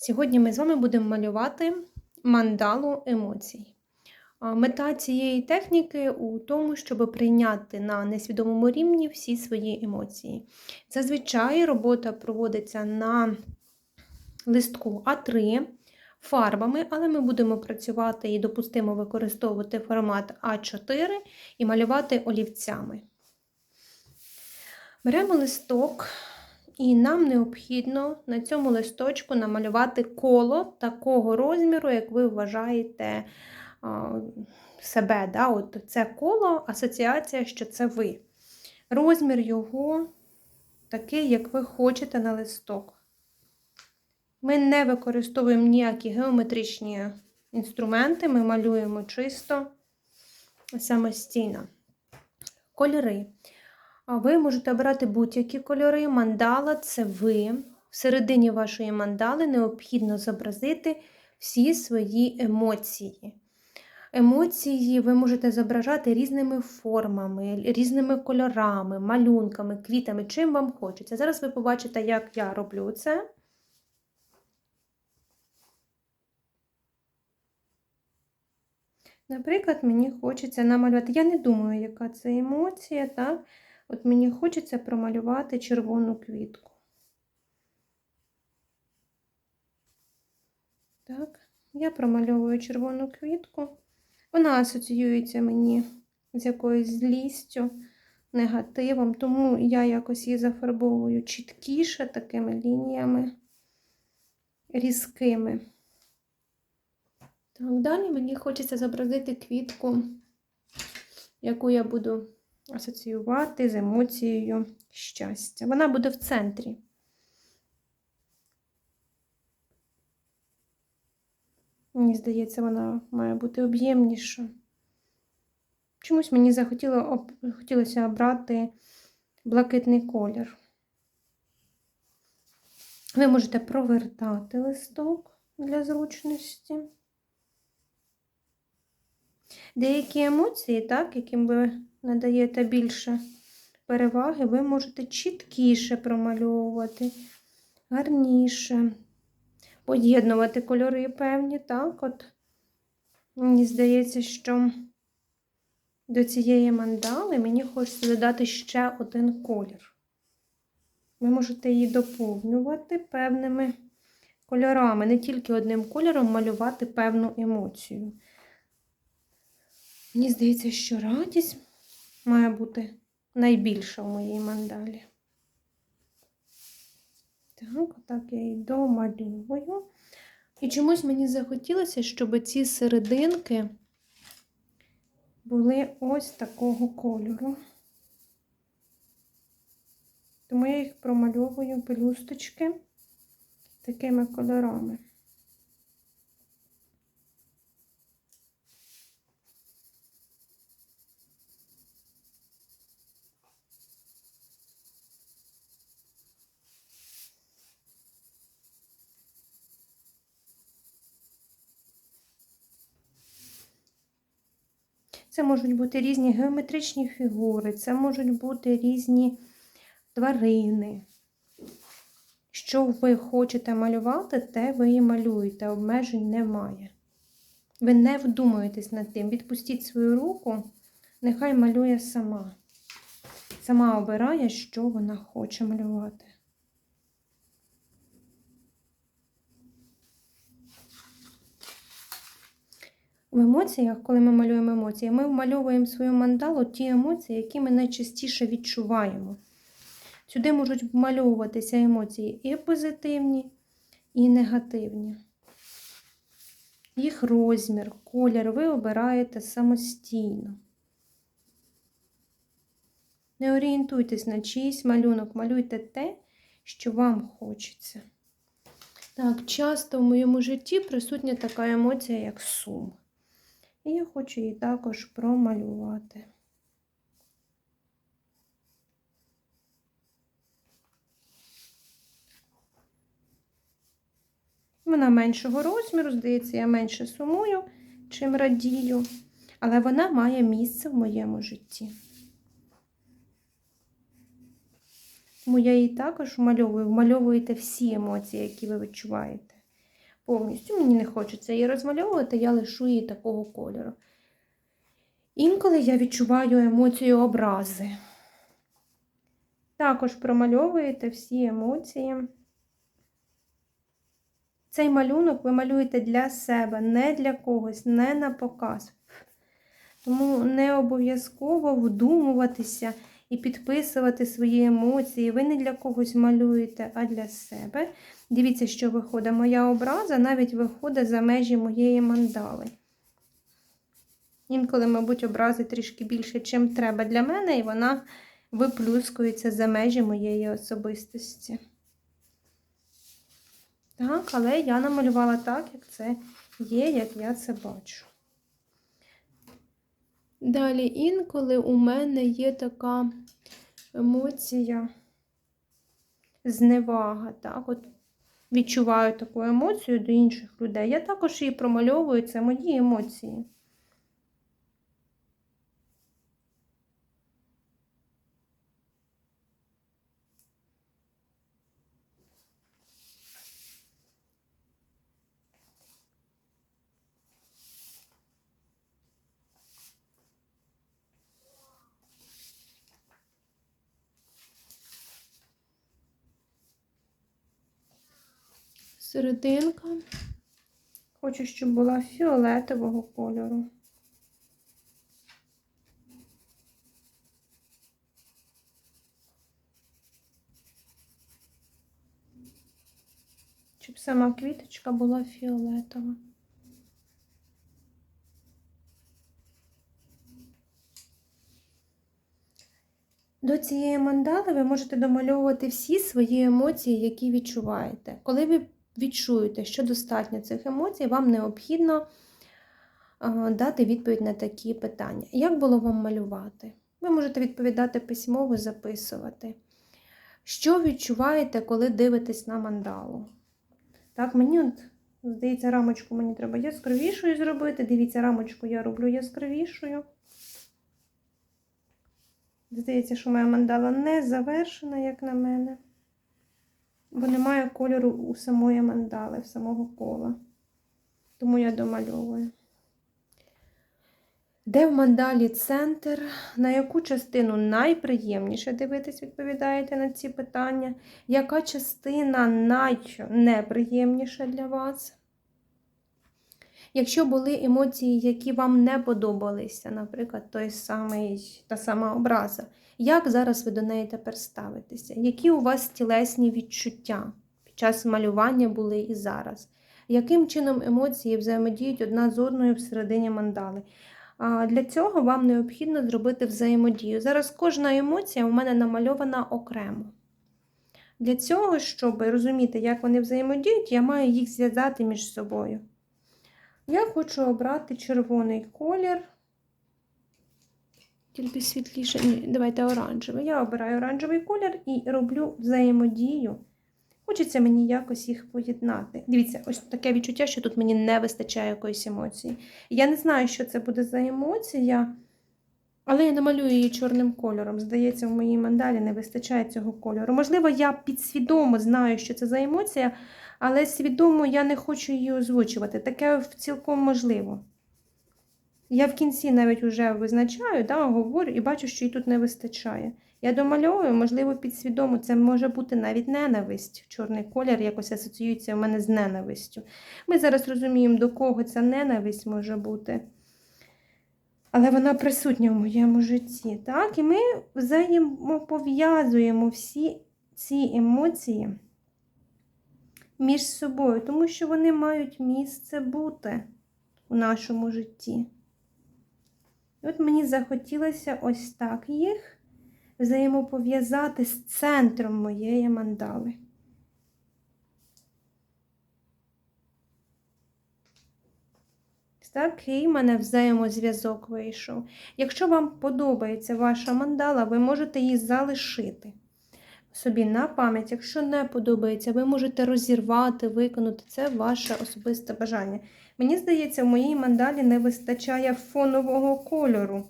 Сьогодні ми з вами будемо малювати мандалу емоцій. Мета цієї техніки у тому, щоб прийняти на несвідомому рівні всі свої емоції. Зазвичай робота проводиться на листку А3 фарбами, але ми будемо працювати і допустимо використовувати формат А4 і малювати олівцями. Беремо листок, і нам необхідно на цьому листочку намалювати коло такого розміру, як ви вважаєте себе. Да? От Це коло, асоціація, що це ви. Розмір його такий, як ви хочете на листок. Ми не використовуємо ніякі геометричні інструменти, ми малюємо чисто самостійно. Кольори. Ви можете обрати будь-які кольори. Мандала це ви. Всередині вашої мандали необхідно зобразити всі свої емоції. Емоції ви можете зображати різними формами, різними кольорами, малюнками, квітами, чим вам хочеться. Зараз ви побачите, як я роблю це. Наприклад, мені хочеться намалювати. Я не думаю, яка це емоція, так? От мені хочеться промалювати червону квітку. Так, я промальовую червону квітку. Вона асоціюється мені з якоюсь злістю, негативом, тому я якось її зафарбовую чіткіше такими лініями різкими. Так, далі мені хочеться зобразити квітку, яку я буду асоціювати з емоцією щастя. Вона буде в центрі. Мені здається, вона має бути об'ємніша. Чомусь мені захотіло, хотілося обрати блакитний колір. Ви можете провертати листок для зручності. Деякі емоції, так, яким ви надаєте більше переваги, ви можете чіткіше промальовувати, гарніше, поєднувати кольори певні, так, от, мені здається, що до цієї мандали мені хочеться додати ще один колір. Ви можете її доповнювати певними кольорами, не тільки одним кольором малювати певну емоцію. Мені здається, що радість має бути найбільша в моїй мандалі. Так, отак я її домалюю. І чомусь мені захотілося, щоб ці серединки були ось такого кольору. Тому я їх промальовую пелюсточки такими кольорами. Це можуть бути різні геометричні фігури, це можуть бути різні тварини. Що ви хочете малювати, те ви і малюєте, обмежень немає. Ви не вдумуєтесь над тим. Відпустіть свою руку, нехай малює сама. Сама обирає, що вона хоче малювати. В емоціях, коли ми малюємо емоції, ми вмальовуємо свою мандалу ті емоції, які ми найчастіше відчуваємо. Сюди можуть вмальовуватися емоції і позитивні, і негативні. Їх розмір, колір ви обираєте самостійно. Не орієнтуйтесь на чийсь малюнок, малюйте те, що вам хочеться. Так, часто в моєму житті присутня така емоція, як сум. І я хочу її також промалювати. Вона меншого розміру, здається, я менше сумую, чим радію, але вона має місце в моєму житті. Тому я її також вмальовую, вмальовуєте всі емоції, які ви відчуваєте. Повністю. Мені не хочеться її розмальовувати, я лишу її такого кольору. Інколи я відчуваю емоцію образи. Також промальовуєте всі емоції. Цей малюнок ви малюєте для себе, не для когось, не на показ. Тому не обов'язково вдумуватися і підписувати свої емоції. Ви не для когось малюєте, а для себе. Дивіться, що виходить. Моя образа навіть виходить за межі моєї мандали. Інколи, мабуть, образи трішки більше, чим треба для мене, і вона виплюскується за межі моєї особистості. Так, але я намалювала так, як це є, як я це бачу. Далі, інколи у мене є така емоція зневага. Так, от відчуваю таку емоцію до інших людей. Я також її промальовую, це мої емоції. Серединка. Хочу, щоб була фіолетового кольору. Щоб сама квіточка була фіолетова. До цієї мандали ви можете домальовувати всі свої емоції, які відчуваєте. Коли ви відчуєте, що достатньо цих емоцій, вам необхідно дати відповідь на такі питання. Як було вам малювати? Ви можете відповідати письмово, записувати. Що відчуваєте, коли дивитесь на мандалу? Так, мені, от, здається, рамочку мені треба яскравішою зробити. Дивіться, рамочку я роблю яскравішою. Здається, що моя мандала не завершена, як на мене бо немає кольору у самої мандали, в самого кола. Тому я домальовую. Де в мандалі центр, на яку частину найприємніше дивитись, відповідаєте на ці питання? Яка частина найнеприємніша для вас? Якщо були емоції, які вам не подобалися, наприклад, той самий, та сама образа, як зараз ви до неї тепер ставитеся? Які у вас тілесні відчуття під час малювання були і зараз? Яким чином емоції взаємодіють одна з одною всередині мандали? Для цього вам необхідно зробити взаємодію. Зараз кожна емоція у мене намальована окремо. Для цього, щоб розуміти, як вони взаємодіють, я маю їх зв'язати між собою. Я хочу обрати червоний колір. Тільки світліше, ні, давайте оранжевий. Я обираю оранжевий колір і роблю взаємодію. Хочеться мені якось їх поєднати. Дивіться, ось таке відчуття, що тут мені не вистачає якоїсь емоції. Я не знаю, що це буде за емоція, але я намалюю її чорним кольором. Здається, в моїй мандалі не вистачає цього кольору. Можливо, я підсвідомо знаю, що це за емоція, але свідомо я не хочу її озвучувати. Таке цілком можливо. Я в кінці навіть вже визначаю, да, говорю і бачу, що їй тут не вистачає. Я домальовую, можливо, підсвідомо, це може бути навіть ненависть. Чорний колір якось асоціюється у мене з ненавистю. Ми зараз розуміємо, до кого ця ненависть може бути. Але вона присутня в моєму житті. Так? І ми взаємопов'язуємо всі ці емоції між собою, тому що вони мають місце бути у нашому житті. І от мені захотілося ось так їх взаємопов'язати з центром моєї мандали. Такий в мене взаємозв'язок вийшов. Якщо вам подобається ваша мандала, ви можете її залишити собі на пам'ять. Якщо не подобається, ви можете розірвати, виконати це ваше особисте бажання. Мені здається, в моїй мандалі не вистачає фонового кольору.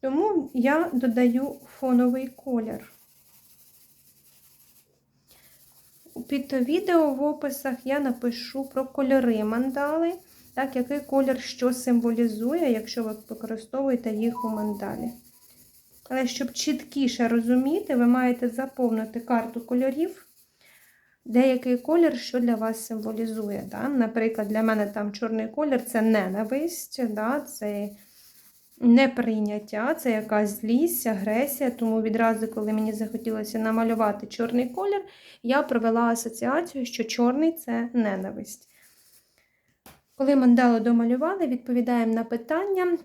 Тому я додаю фоновий колір. під відео в описах я напишу про кольори мандали, так, який колір що символізує, якщо ви використовуєте їх у мандалі. Але щоб чіткіше розуміти, ви маєте заповнити карту кольорів, деякий колір, що для вас символізує. Да? Наприклад, для мене там чорний колір це ненависть, да? це неприйняття, це якась злість, агресія. Тому відразу, коли мені захотілося намалювати чорний колір, я провела асоціацію, що чорний це ненависть. Коли мандалу домалювали, відповідаємо на питання.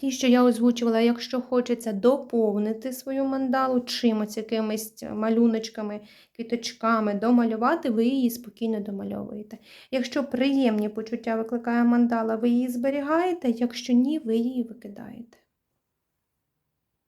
Ті, що я озвучувала, якщо хочеться доповнити свою мандалу чимось, якимись малюночками, квіточками, домалювати, ви її спокійно домальовуєте. Якщо приємні почуття викликає мандала, ви її зберігаєте, якщо ні, ви її викидаєте.